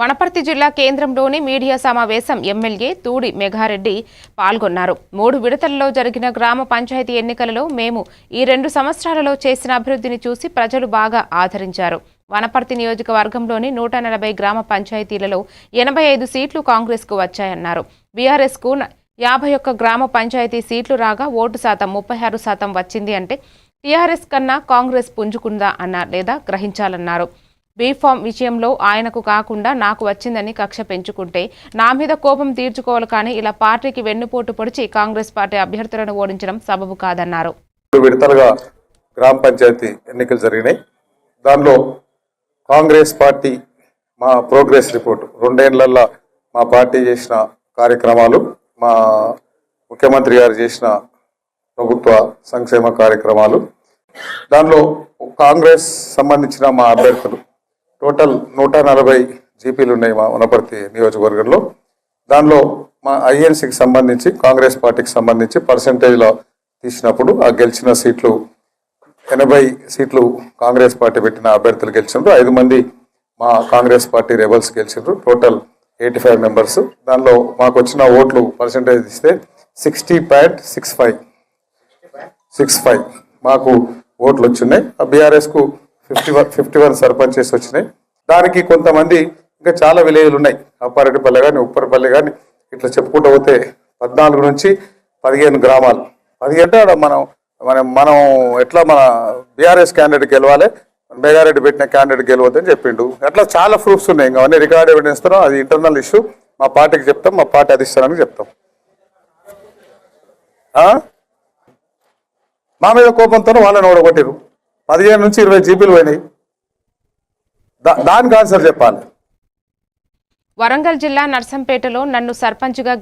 వనపర్తి జిల్లా కేంద్రంలోని మీడియా సమావేశం ఎమ్మెల్యే తూడి మెఘారెడ్డి పాల్గొన్నారు. మూడు విడతల్లో జరిగిన గ్రామ పంచాయతీ ఎన్నికలలో మేము ఈ రెండు సంవత్సరాలలో చేసిన అభివృద్ధిని చూసి ప్రజలు బాగా ఆదరించారు. వనపర్తి నియోజకవర్గంలోని నూట నలభై గ్రామ పంచాయతీలలో ఎనభై ఐదు సీట్లు కాంగ్రెస్కు వచ్చాయన్నారు. బీఆర్ఎస్కు యాభై ఒక్క గ్రామ పంచాయతీ సీట్లు రాగా ఓటు శాతం ముప్పై ఆరు శాతం వచ్చింది అంటే టీఆర్ఎస్ కన్నా కాంగ్రెస్ పుంజుకుందా అన్నా లేదా గ్రహించాలన్నారు. బీఫామ్ విషయంలో ఆయనకు కాకుండా నాకు వచ్చిందని కక్ష పెంచుకుంటే నా మీద కోపం తీర్చుకోవాలి కానీ ఇలా పార్టీకి వెన్నుపోటు పొడిచి కాంగ్రెస్ పార్టీ అభ్యర్థులను ఓడించడం సబబు కాదన్నారు. విడతలుగా గ్రామ పంచాయతీ ఎన్నికలు జరిగినాయి. దానిలో కాంగ్రెస్ పార్టీ మా ప్రోగ్రెస్ రిపోర్ట్. రెండేళ్ళలో మా పార్టీ చేసిన కార్యక్రమాలు మా ముఖ్యమంత్రి గారు చేసిన ప్రభుత్వ సంక్షేమ కార్యక్రమాలు దానిలో కాంగ్రెస్ సంబంధించిన మా అభ్యర్థులు టోటల్ నూట నలభై జీపీలు ఉన్నాయి మా వనపర్తి నియోజకవర్గంలో. దానిలో మా ఐఎన్సీకి సంబంధించి కాంగ్రెస్ పార్టీకి సంబంధించి పర్సంటేజ్లో తీసినప్పుడు ఆ గెలిచిన సీట్లు ఎనభై సీట్లు కాంగ్రెస్ పార్టీ పెట్టిన అభ్యర్థులు గెలిచినారు ఐదు మంది మా కాంగ్రెస్ పార్టీ రెబల్స్ గెలిచినారు టోటల్ ఎయిటీ ఫైవ్ మెంబర్స్. దానిలో మాకు వచ్చిన ఓట్లు పర్సంటేజ్ ఇస్తే sixty point six five. Six five మాకు ఓట్లు వచ్చినాయి. ఆ బీఆర్ఎస్కు fifty one fifty one sarpanches వచ్చినాయి. దానికి కొంతమంది ఇంకా చాలా విలేజ్లు ఉన్నాయి. అప్పారెడ్డిపల్లె కానీ ఉప్పరపల్లి కానీ ఇట్లా చెప్పుకుంటూ పోతే పద్నాలుగు నుంచి పదిహేను గ్రామాలు. పదిహేను అంటే మనం మనం మనం ఎట్లా మన బీఆర్ఎస్ క్యాండిడేట్ గెలవాలి మేఘారెడ్డి పెట్టిన క్యాండిడేట్ గెలవద్దని చెప్పిండు. అట్లా చాలా ప్రూఫ్స్ ఉన్నాయి. ఇంకా అవన్నీ రికార్డ్ ఎవిడెన్స్ అది ఇంటర్నల్ ఇష్యూ మా పార్టీకి చెప్తాం మా పార్టీ అధిష్టానానికి చెప్తాం. మా మీద కోపంతో వాళ్ళని ఓడగొట్టిరు పదిహేను నుంచి ఇరవై జీబీలు పోయినాయి. దానికి ఆన్సర్ చెప్పాలి. వరంగల్ జిల్లా నర్సంపేటలో నన్ను సర్పంచ్గా